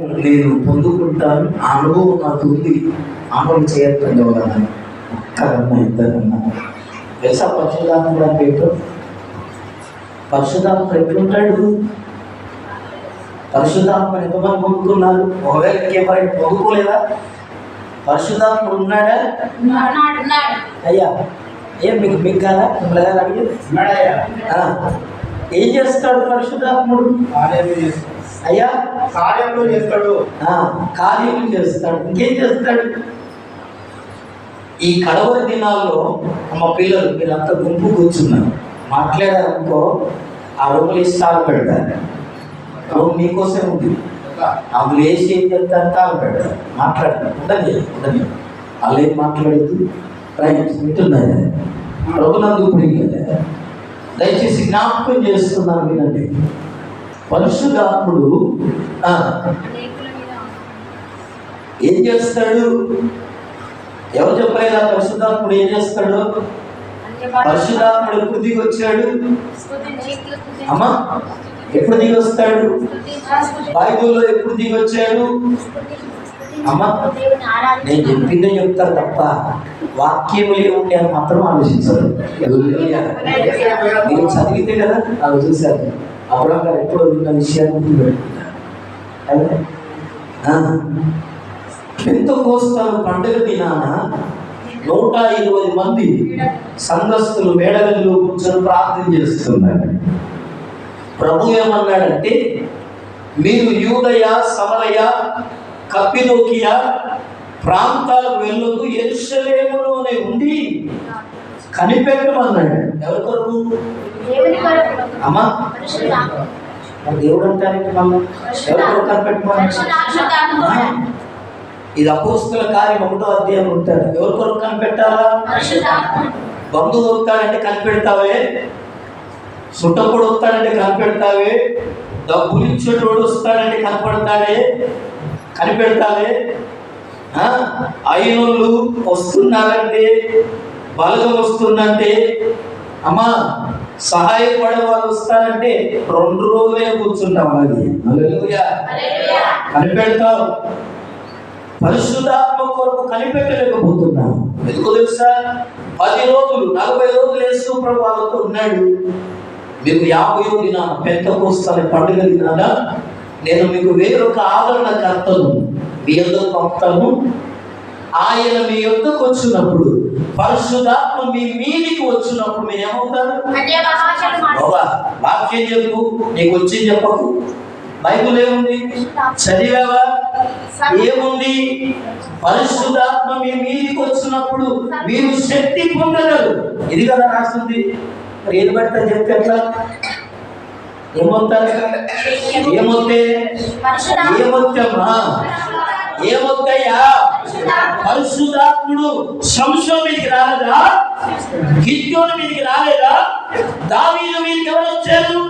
నేను పొందుకుంటాను. ఆ అనుభవం నాకు ఉంది. అమలు ఇద్దరన్నా తెలుసా పరిశుధాత్ముడు అంటే ఏంటో పరిశుధాత్ముడు ఎట్లుంటాడు? పరిశుధాత్మను ఎంతమంది పొందుకున్నారు? ఒకవేళ ఇంకెవరైనా పొందుకోలేదా? పరిశుధాత్ముడు ఉన్నాడా? అయ్యా ఏం మీకు మీకు కదా? మిమ్మల్ని కదా ఆ, ఏం చేస్తాడు చేస్తాడు. అయ్యా కార్యంలో చేస్తాడు. కార్యం చేస్తాడు. ఇంకేం చేస్తాడు? ఈ కడవరి దినాల్లో మా పిల్లలు మీరంతా గుంపు కూర్చున్నారు. మాట్లాడారనుకో ఆ రూములు ఇస్తాలు పెడతారు. రూమ్ మీకోసం ఉంది. అందులో వేసి ఏం చెప్తారు? తాను పెడతారు. మాట్లాడతారు ఉండని ఉండని వాళ్ళు ఏం మాట్లాడద్దు? రైట్ వింటున్నారా ప్రభునందు ప్రియులే దయచేసి జ్ఞాపకం చేస్తున్నాను వినండి. పరిశుధాత్ముడు ఏం చేస్తాడు? ఎవరు చెప్పలేదా పరిశుధాత్ముడు ఏం చేస్తాడు? పరిశుద్ధాత్ముడు ఎప్పుడు దిగి వచ్చాడు అమ్మా ఎప్పుడు దిగి వస్తాడు బైబిల్లో ఎప్పుడు దిగి వచ్చాడు అమ్మా నేను చెప్పిందే చెప్తారు తప్ప వాక్యములు ఏముంటే అని మాత్రం ఆలోచించరు. హల్లెలూయా. మీరు చదివితే కదా అవి చూశారు. అబ్రహం గారు ఎప్పుడో విన్న విషయాన్ని ఎంత కోస్తాను పండుగ దినాన నూట ఇరవై మంది సంఘస్థులు మేడగల్లో కూర్చొని ప్రార్థన చేస్తున్నారు. ప్రభు ఏమన్నాడంటే మీరు యూదయ సమరయ కప్పిదోకియ ప్రాంతాలకు వెళ్ళదు ఎరుషలేములోనే ఉండి కనిపెట్టమన్నాడు. ఎవరి కొరకు? అమ్మా. దేవుడు అంటారంటే ఎవరి కనిపెట్టమన్నాడు ఆ. ఇది అపోస్తుల కార్యం ఒకటో అధ్యాయం ఉంటారు. ఎవరి కొరకు కనిపెట్టాలా? బంధువు వస్తాడంటే కనిపెడతావే? సుట్టప్పుడు వస్తాడంటే కనిపెడతావే? డబ్బులు ఇచ్చేటోడు వస్తాడంటే కనపడతాడే? కనిపెడతావే? ఆ? అయినోళ్ళు వస్తున్నారంటే బలగం వస్తుందంటే అమ్మా సహాయపడే వాళ్ళు వస్తారంటే రెండు రోజులే కూర్చుంటాం అలాగే హల్లెలూయా. కనిపెడతావు పరిశుద్ధాత్మ కొరకు కనిపెట్టలేకపోతున్నాం. ఎందుకు తెలుసా? పది రోజులు నలభై రోజులు యేసు ప్రభు వాళ్ళతో ఉన్నాడు. మీకు యాభై దినాన పెద్ద కోస్తాను పండుగ దినాన నేను మీకు వేరొక ఆదరణకర్తను మీ యొద్దకు పంపుతాను ఆయన మీ యొద్దకు వచ్చినప్పుడు పరిశుద్ధాత్మ మీ మీదికి వచ్చినప్పుడు మీరు ఏమవుతారు బాబా వాక్యం చెప్పు నీకు వచ్చి చెప్పకు. బైబుల్ ఏముంది? చదివావా? ఏముంది? పరిశుద్ధాత్మ మీ మీదికి వచ్చినప్పుడు మీరు శక్తి పొందగలరు. ఇది కదా రాస్తుంది ఏది పడితే చెప్తే ఎట్లా? ఏమొత్తారు? ఏమొత్తే? ఏమొత్తమ్మా ఏమొత్తయ్యా పరిశుద్ధాత్ముడు సంశయం మీదకి రాలేదా? గిద్యోని మీదకి రాలేదా? దావీదు మీదకి ఎవరు వచ్చారు?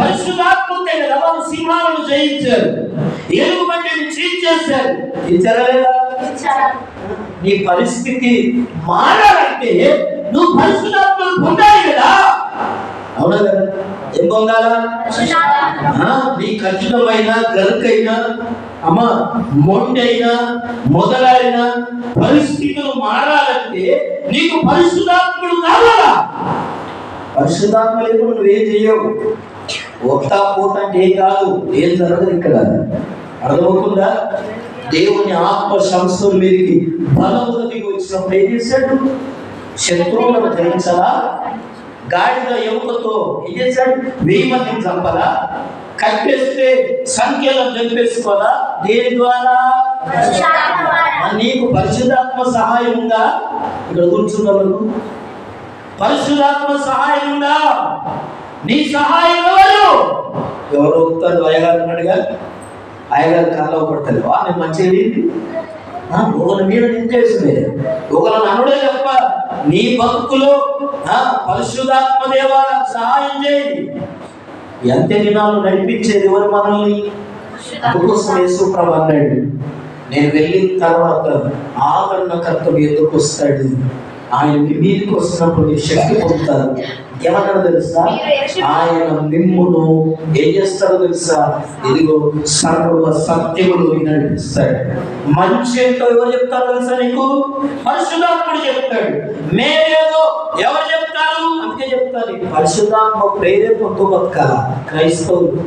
పరిశుద్ధాత్మతే కదా సింహాలను జయించారు. ఏలుగు మంటిని చీల్చేశారు ఇచ్చారా. లేదా నీ పరిస్థితి మారాలంటే నువ్వు పరిశుద్ధాత్మను పొందాలి కదా. అవునా కదా? ఏం పొందాలా? నీ ఖచ్చితమైన గరుకైన అమ్మ మొండైనా మొదలైన పరిస్థితులు మారాలంటే నీకు పరిశుద్ధాత్ముడు కావాలా? పరిశుద్ధాత్మ లేకుండా నువ్వేం చెయ్యవు. ఒక్క పోతా అంటే కాదు ఏం జరగదు ఇక్కడ. అర్థమవుతుందా? దేవుని ఆత్మ సంస్థల మీదకి బలము దిగి వచ్చినప్పుడు ఏం చేశాడు? శత్రువులను జయించాలా గాడిద యువకతో ఏం చేశాడు? వెయ్యి మందిని చంపలా? కట్టేస్తే సంఖ్యలను చంపేసుకోవాలా దేని ద్వారా? నీకు పరిశుద్ధాత్మ సహాయం ఉందా? ఇక్కడ కూర్చున్న వాళ్ళకు పరిశుద్ధాత్మ సహాయం ఉందా? నీ సహాయం ఎవరు? ఎవరు వస్తారు అయ్యగారు ఉన్నాడుగా అయ్యగారు కళ్ళలో పడతారు వా నేను మంచిది ఒకరి మీద నిందేసింది ఒకరిని అనుడే తప్ప నీ బతుకులో ఆ, పరిశుద్ధాత్మ దేవా నాకు సహాయం చేయి. ఎంత దినాలు నడిపించేది ఎవరు మనల్ని? అందుకోసం యేసు ప్రభు అన్నాడు. నేను వెళ్ళిన తర్వాత ఆదరణకర్త మీ ఎందుకు వస్తాడు? ఆయన మీదకి వస్తున్నప్పుడు మీరు శక్తి పొందుతారు ఏమన్నాడు తెలుసా? ఆయన మిమ్మును ఏం చేస్తాడో తెలుసా? ఇదిగో సర్వ సత్యములు నడిపిస్తాడు మంచి ఏంటో ఎవరు చెప్తారో తెలుసా నీకు? పరిశుధాత్ముడు చెప్తాడు. మేలేదో ఎవరు చెప్తారు? చెప్తాను. చెప్తారు పరిశుధాత్మ ప్రేరేపంతో బతకాల క్రైస్తవులు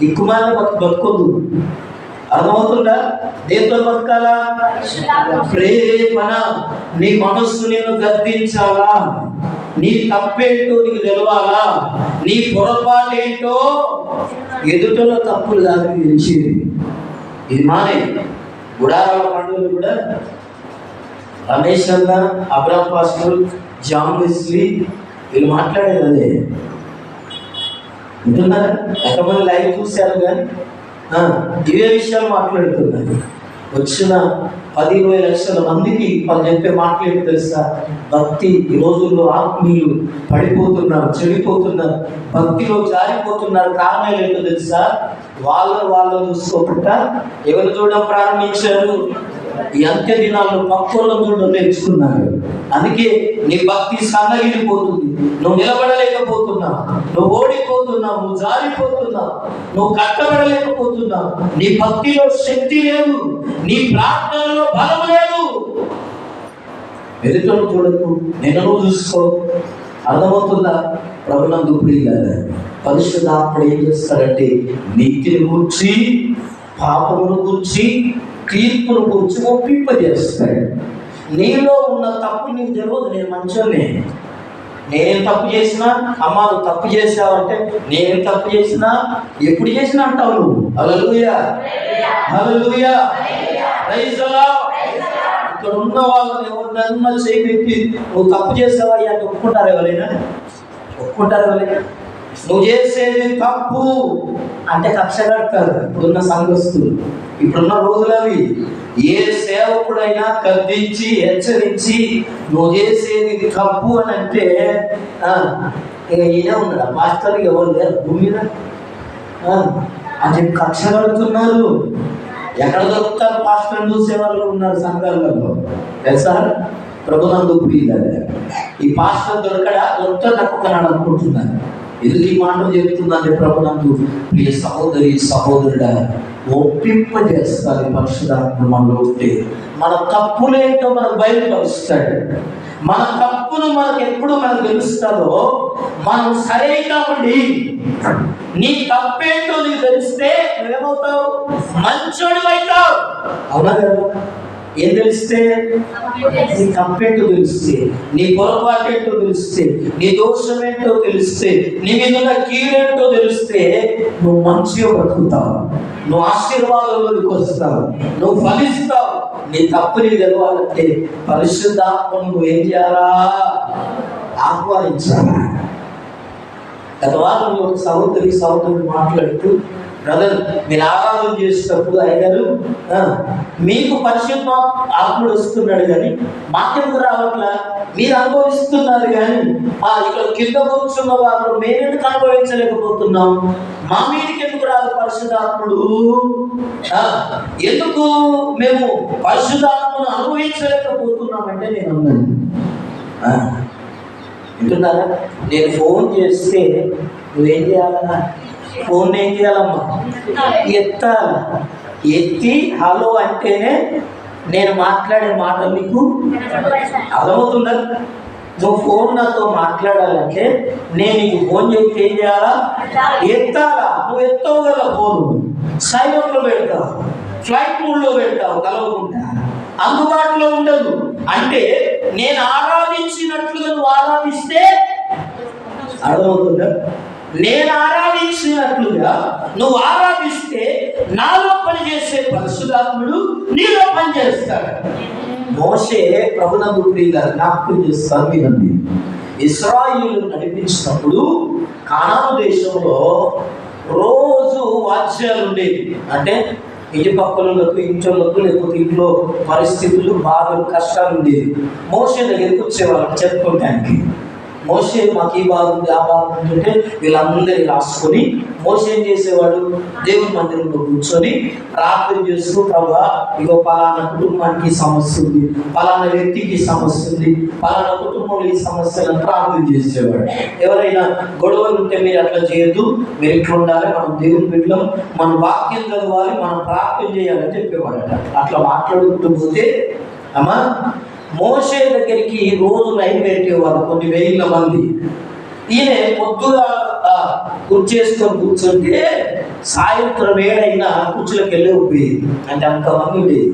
దిక్కుమాల బతుకొద్దు అర్థమవుతుందా? దేంతో బతకాలా? ప్రేరేపణ. నీ మనస్సు నేను గద్దించాలా? నీ తప్పేంటో నీకు తెలవాలా? నీ పొరపాటు ఏంటో ఎదుటలో తప్పులు కాదు నీకు ఇది మానే. గుడారాల పండుగలు కూడా రమేష్ అన్న అబ్రామ్ పాస్టర్ జాన్ వెస్లీ వీళ్ళు మాట్లాడేది అదే. వింటున్నారా? ఎంతమంది లైవ్ చూశారు కానీ? ఇవే విషయాలు మాట్లాడుతున్నారు. వచ్చిన పది ఇరవై లక్షల మందికి వాళ్ళు చెప్పే మాట్లాడి తెలుసా? భక్తి ఈ రోజుల్లో ఆత్మీయులు పడిపోతున్నారు చెడిపోతున్నారు భక్తిలో జారిపోతున్నారు. కారణం ఏంటో తెలుసా? వాళ్ళ వాళ్ళు చూసుకోకుండా ఎవరు చూడడం ప్రారంభించారు? ఈ అంత్య దినాల్లో పక్కోళ్ళ ముందు పెంచుతున్నాను అందుకే నీ భక్తి సన్నగిలిపోతుంది. నువ్వు నిలబడలేకపోతున్నావు. నువ్వు ఓడిపోతున్నావు. నువ్వు జారిపోతున్నావు. నువ్వు కట్టబడలేకపోతున్నావు. నీ భక్తిలో శక్తి లేదు. నీ ప్రార్థనలో బలం లేదు. ఎదుటను చూడకు. నేను చూసుకో. అర్థమవుతుందా? ప్రభునందు ప్రియులారా పరిశుద్ధాత్ముడు ఏం చేస్తారంటే నీతిని గురించి పాపమును గురించి తీర్పును గురించి ఒప్పింపజేస్తాడు నీలో ఉన్న తప్పు నీకు తెలియదు నేను మంచోనే నేనేం తప్పు చేసినా అమ్మ నువ్వు తప్పు చేసావంటే నేనేం తప్పు చేసినా ఎప్పుడు చేసినా అంటావు నువ్వు? అలలుయా అలలుయా ఇక్కడ ఉన్న వాళ్ళని ఎవరినన్నా చేపెట్టి నువ్వు తప్పు చేసావా? అంటే ఒప్పుకుంటారు ఎవరైనా? ఒప్పుకుంటారు ఎవరైనా? నువ్వు చేసేది తప్పు అంటే కక్ష కడతారు. ఇప్పుడున్న సంఘస్తులు ఇప్పుడున్న రోజులు అవి. ఏ సేవకుడైనా కద్దించి హెచ్చరించి నువ్వు చేసేది తప్పు అని అంటే ఆ, ఇక ఈయన ఉన్నాడు. మాస్టర్ ఎవరు లేరు? భూమి ఆ, అని కక్ష కడుతున్నారు. ఎక్కడ దొరుకుతారు పాస్టర్ చూసే వాళ్ళు ఉన్నారు సంఘాలలో? తెలుసా? ప్రభునందు ప్రియులారా. ఈ పాస్టర్ దొరకడా? దొరుకుతా తక్కువ అనుకుంటున్నాను. ఎందుకు ఈ మాటలు చెప్తుందంటే ప్రభునందు ప్రియ సహోదరి సహోదరుడా ఒప్పింపజేస్తాడు ఈ పరిశుధాత్మ మనలో ఉంటే. మన తప్పులేంటో మనకు బయలుపరుస్తాడు. మన తప్పును మనకు ఎప్పుడు మనకు తెలుస్తుందో మనం సరే కాబట్టి నీ తప్పేంటో నీకు తెలిస్తే నువ్వేమవుతావు? మంచోడు అవుతావు అవునా కదా? ఏం తెలిస్తే? నీ తప్పేంటో తెలిస్తే నీ పొరపాటేంటో తెలిస్తే నీ దోషమేంటో తెలిస్తే నీ మీద ఉన్న కీడేంటో తెలిస్తే నువ్వు మంచిగా బ్రతుకుతావు. నువ్వు ఆశీర్వాదంలోకి వస్తావు. నువ్వు ఫలిస్తావు. నీ తప్పు నీకు తెలవాలంటే పరిశుద్ధాత్మను నువ్వు ఏం చేయాలా? ఆహ్వానించాలా. గత వారంలో సహోదరి సహోదరుడు మాట్లాడుతూ బ్రదర్ మీరు ఆరాధన చేసేటప్పుడు అయ్యారు మీకు పరిశుద్ధ ఆత్ముడు వస్తున్నాడు కానీ మాకెందుకు రావట్లా? మీరు అనుభవిస్తున్నారు కానీ ఆ ఇక్కడ కింద కూర్చున్న వారు మేమెందుకు అనుభవించలేకపోతున్నాం? మా మీదకి ఎందుకు రాదు పరిశుద్ధాత్ముడు ఎందుకు మేము పరిశుద్ధాత్మను అనుభవించలేకపోతున్నామంటే నేను అన్నాను. వింటున్నారా? నేను ఫోన్ చేస్తే నువ్వేం చేయాలన్నా? ఫోన్ ఏం చేయాలమ్మా? ఎత్తాల. ఎత్తి హలో అంటేనే నేను మాట్లాడే మాట మీకు అర్థమవుతుందా? నువ్వు ఫోన్ నాతో మాట్లాడాలంటే నేను నీకు ఫోన్ చేసి ఏం చేయాలా? ఎత్తాలా. నువ్వు ఎత్తావు కదా ఫోన్. సైలెంట్లో పెడతావు. ఫ్లైట్ మూడ్లో పెడతావు కలవకుండా. అందుబాటులో ఉండదు. అంటే నేను ఆరాధించినట్లుగా నువ్వు ఆరాధిస్తే అర్థమవుతుందా? నేను ఆరాధించినట్లుగా నువ్వు ఆరాధిస్తే నాలో పనిచేసే పరిశుధాత్ముడు నీలో పనిచేస్తాడు. మోసే ప్రభునందు ప్రియుల జ్ఞాపకం చేస్తాను వినండి. ఇస్రాయిల్ నడిపించినప్పుడు కానాను దేశంలో రోజు వాద్యాలు ఉండేవి. అంటే ఇంటి పక్కలకు ఇంట్లోకి లేకపోతే ఇంట్లో పరిస్థితులు బాధలు కష్టాలు ఉండేవి. మోసే దగ్గరికి వచ్చేవాళ్ళకి చెప్పుకోవడానికి మోసే మాకు ఈ బాధ ఉంది ఆ బాధ ఉంది అంటే వీళ్ళందరినీ రాసుకొని మోసే ఏం చేసేవాడు? దేవుని మందిరంలో కూర్చొని ప్రార్థన చేస్తూ ప్రభా ఇగో పలానా కుటుంబానికి సమస్య ఉంది పలానా వ్యక్తికి సమస్య ఉంది పలానా కుటుంబంలో ఈ సమస్యలను ప్రార్థన చేసేవాడు. ఎవరైనా గొడవలు ఉంటే మీరు అట్లా చేయొద్దు మీరు ఇట్లా ఉండాలి మనం దేవుని బిడ్డలం మన వాక్యం చదవాలి మనం ప్రార్థన చేయాలని చెప్పేవాడట. అట్లా మాట్లాడుకుంటూ పోతే అమ్మా మోసే దగ్గరికి రోజు లైన్ పెట్టేవారు కొన్ని వేల మంది. ఈయన పొద్దుగా ఆ, కుర్చేసుకొని కూర్చుంటే సాయంత్రం వేడైనా కుర్చీలకు వెళ్ళి పోయేది అంటే అంతమంది ఉండేది.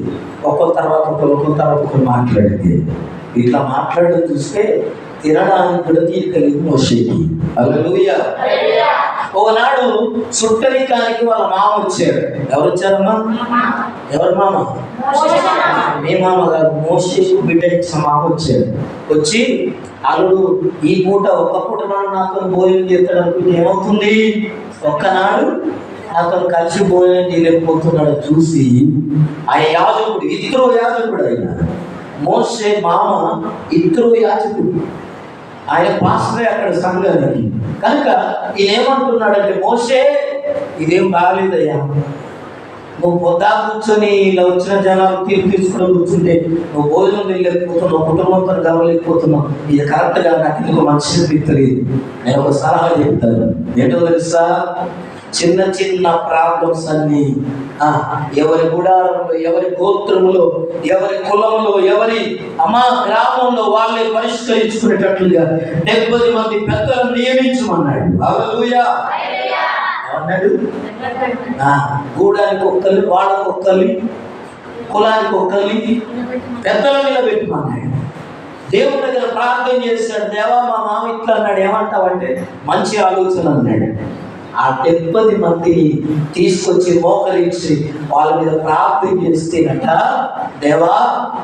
ఒక్కొక్క తర్వాత ఒకరు ఒక్కో తర్వాత ఒకరు మాట్లాడితే ఇట్లా మాట్లాడడం చూస్తే తినడానికి కూడా తీరికలిగి మోసేది అలా ఒకనాడు సుట్టరికానికి వాళ్ళ మామ వచ్చాడు. ఎవరు వచ్చారమ్మా ఎవరు మామ? మీ మామ గారు మోసేసి బిడ్డ ఇచ్చిన మామ వచ్చాడు. వచ్చి అల్లుడు ఈ పూట ఒక్క పూట నాడు నాతో భోజనం చేస్తాడు అనుకుంటే ఏమవుతుంది? ఒక్కనాడు నాతో కలిసి భోజనం చేయలేకపోతున్నాడు చూసి ఆ యాజకుడు ఇద్దరు యాజకుడు ఆయన మోసే మామ ఇద్దరు యాజకుడు ఆయన పాస్టరే అక్కడ సంఘానికి కనుక ఈయన ఏమంటున్నాడంటే మోసే ఇదేం బాగలేదయ్యా. నువ్వు పొద్దా కూర్చొని ఇలా వచ్చిన జనాలు తీర్పు తీసుకుని కూర్చుంటే నువ్వు భోజనం వెళ్ళలేకపోతున్నావు కుటుంబంతో గమలేకపోతున్నావు ఇది కరెక్ట్గా నాకు ఎందుకు మంచి తెలియదు. నేను ఒక సలహా చెప్తాను. ఏంటో తెలుసా? చిన్న చిన్న ప్రాబ్లమ్స్ అన్ని. ఎవరి గుడారంలో ఎవరి గోత్రములో ఎవరి కులంలో ఎవరి అమ్మ గ్రామంలో వాళ్ళే పరిష్కరించుకునేటట్లుగా డెబ్బై మంది పెద్దలను నియమించమన్నాడు. హల్లెలూయా. గూడానికి ఒక్కరిని వాళ్ళకు ఒక్కలి కులానికి ఒక్కరిని పెద్దల మీద పెట్టుమన్నాడు. దేవుడి దగ్గర ప్రార్థన చేశాడు. దేవా మా మామ ఇట్లా అన్నాడు. ఏమంటావంటే మంచి ఆలోచన అన్నాడు. ఆ డెబ్బది మందిని తీసుకొచ్చి మోకరించి వాళ్ళ మీద ప్రార్థన చేస్తేనట దేవా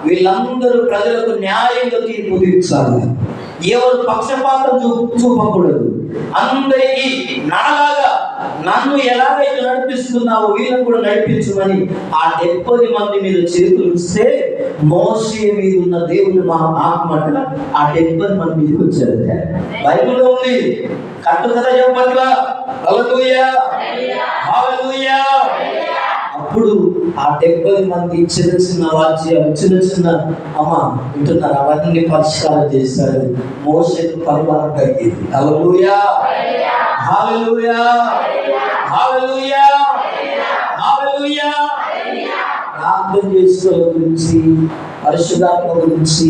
వీళ్ళందరూ ప్రజలకు న్యాయంగా తీర్పు తీర్చాలి. ఎవరు పక్షపాతం చూ చూపకూడదు. అందరికీ నాలాగా నన్ను ఎలాగైతే నడిపిస్తున్నావో వీళ్ళని కూడా నడిపించమని ఆ డెబ్బది మంది మీద చేతులు ఇస్తే మోసే మీద ఉన్న దేవుడు మా ఆత్మ ఆ డెబ్బది మంది మీదకి వచ్చారు. బైబిల్లో ఉంది. కట్టు కదా చెప్పట్లా ఆ డెబ్బై మంది చిన్న చిన్న రాజ్యాలు చిన్న చిన్న అమ్మ వింటున్నారు? అవన్నీ పరిష్కారం చేశారు. మోసకు పరిమాణం కలిగింది. హల్లెలూయా! హల్లెలూయా! హల్లెలూయా! హల్లెలూయా! ప్రార్థన చేసుకోవడం గురించి పరిశుధాత్మ గురించి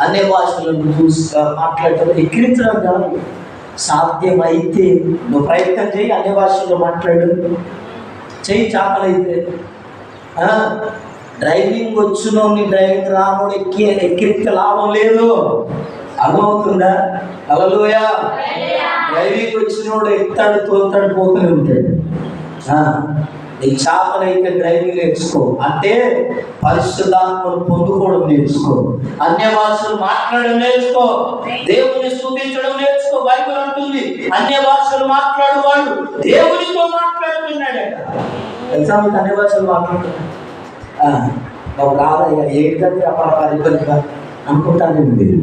అనే భాషలను చూస్తా మాట్లాడటం ఎక్కిరించడం కాదు. సాధ్యమైతే నువ్వు ప్రయత్నం చేయి అనే భాషలో మాట్లాడు. చేయి చాకలైతే డ్రైవింగ్ వచ్చినోని డ్రైవింగ్ రాముడు ఎక్కి ఎక్కిరిస్తే లాభం లేదు. అర్థమవుతుందా? అలలోయ డ్రైవింగ్ వచ్చినోడు ఎక్కుతాడు తోలుతాడు పోతూనే ఉంటాడు. ఆ, నీకు చాపనైతే డ్రైవింగ్ నేర్చుకో. అంటే పరిశుద్ధాత్మను పొందుకోవడం నేర్చుకో. అన్య భాషలు మాట్లాడడం నేర్చుకో. దేవుని స్థుతించడం నేర్చుకో. బైబిల్ అంటుంది అన్య భాషలు వాళ్ళు. దేవునితో మాట్లాడుతున్నాడట. తెలుసా మీకు అన్య భాషలు మాట్లాడుతున్నాడు బాబు రాదయ్యా ఏంటంటే అప్పుడు ఇబ్బందిగా అనుకుంటాను మీరు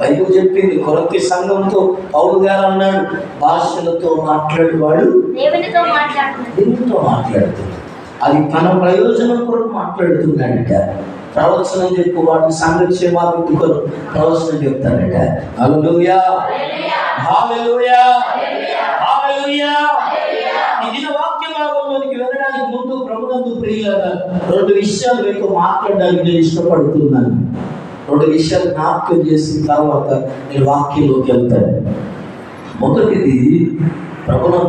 బైబిల్ చెప్పింది కొరతి సంఘంతో పౌరు గారు అన్నాడు భాషలతో మాట్లాడేవాడు దేవునితో మాట్లాడుతున్నాడు. మాట్లాడుతుంది అది తన ప్రయోజనం కొరకు మాట్లాడుతున్నాడట. ప్రవచనం చెప్పు వాటి సంఘక్షేమాభివృద్ధి కొరకు ప్రవచనం చెప్తాడట. హల్లెలూయా. హల్లెలూయా. హల్లెలూయా. ముందు ప్రభునందు రెండు విషయాలు మీతో మాట్లాడడానికి నేను ఇష్టపడుతున్నాను. రెండు విషయాలు జ్ఞాపకం చేసిన తర్వాత నేను వాక్యంలోకి వెళ్తాను. మొదటిది ప్రభునందు